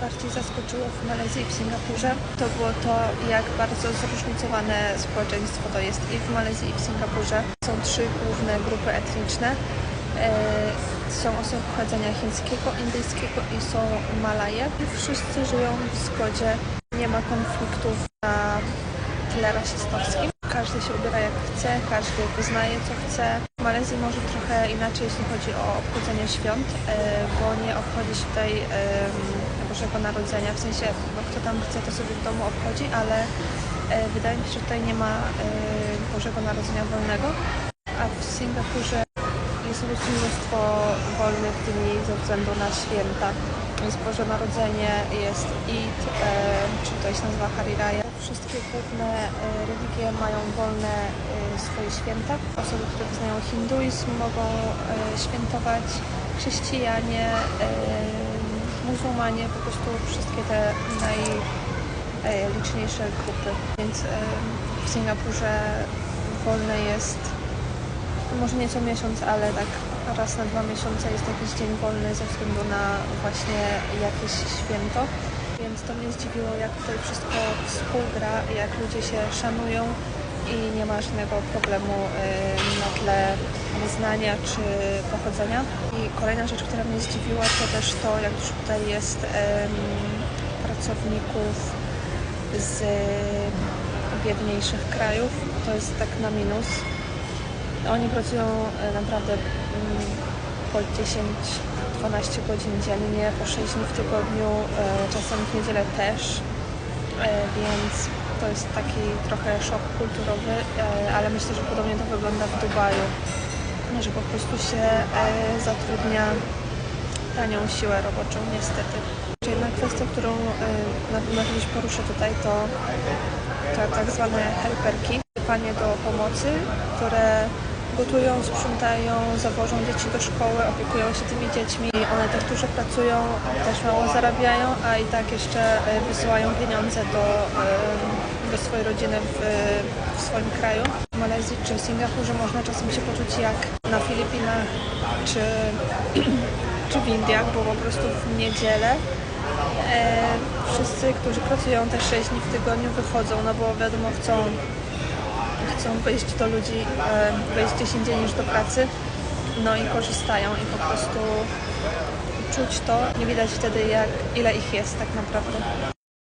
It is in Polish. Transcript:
najbardziej zaskoczyło w Malezji i w Singapurze, to było to, jak bardzo zróżnicowane społeczeństwo to jest i w Malezji i w Singapurze. Są trzy główne grupy etniczne. E, Są osoby pochodzenia chińskiego, indyjskiego i są Malaje. Wszyscy żyją w zgodzie. Nie ma konfliktów na tle rasistowskim. Każdy się ubiera jak chce, każdy wyznaje co chce. W Malezji może trochę inaczej, jeśli chodzi o obchodzenie świąt, e, bo nie obchodzi się tutaj Bożego Narodzenia. W sensie, no, kto tam chce, to sobie w domu obchodzi, ale e, wydaje mi się, że tutaj nie ma Bożego Narodzenia wolnego. A w Singapurze jest mnóstwo wolnych dni ze względu na święta. Jest Boże Narodzenie, jest Eid, się nazywa. Wszystkie główne e, religie mają wolne e, swoje święta. Osoby, które wyznają hinduizm mogą e, świętować, chrześcijanie, muzułmanie, po prostu wszystkie te najliczniejsze grupy. Więc w Singapurze wolne jest może nie co miesiąc, ale tak raz na dwa miesiące jest jakiś dzień wolny ze względu na właśnie jakieś święto. Więc to mnie zdziwiło, jak tutaj wszystko współgra, jak ludzie się szanują i nie ma żadnego problemu y, na tle wyznania czy pochodzenia. I kolejna rzecz, która mnie zdziwiła, to też to, jak dużo tutaj jest pracowników z biedniejszych krajów. To jest tak na minus. Oni pracują e, naprawdę mm, po 10-12 godzin dziennie, po 6 dni w tygodniu, e, czasem w niedzielę też, E, więc to jest taki trochę szok kulturowy, e, ale myślę, że podobnie to wygląda w Dubaju, że po prostu się zatrudnia tanią siłę roboczą, niestety. Jedna kwestia, którą na pewno kiedyś poruszę tutaj, to, to tak zwane helperki, panie do pomocy, które gotują, sprzątają, zawożą dzieci do szkoły, opiekują się tymi dziećmi. One też dużo pracują, też mało zarabiają, a i tak jeszcze e, wysyłają pieniądze do, e, do swojej rodziny w, w swoim kraju. W Malezji czy w Singapurze można czasem się poczuć jak na Filipinach czy, czy w Indiach, bo po prostu w niedzielę e, wszyscy, którzy pracują te 6 dni w tygodniu wychodzą, no bo wiadomo chcą chcą wyjść do ludzi, wyjść gdzieś indziej niż do pracy, no i korzystają i po prostu czuć to, nie widać wtedy jak, ile ich jest tak naprawdę.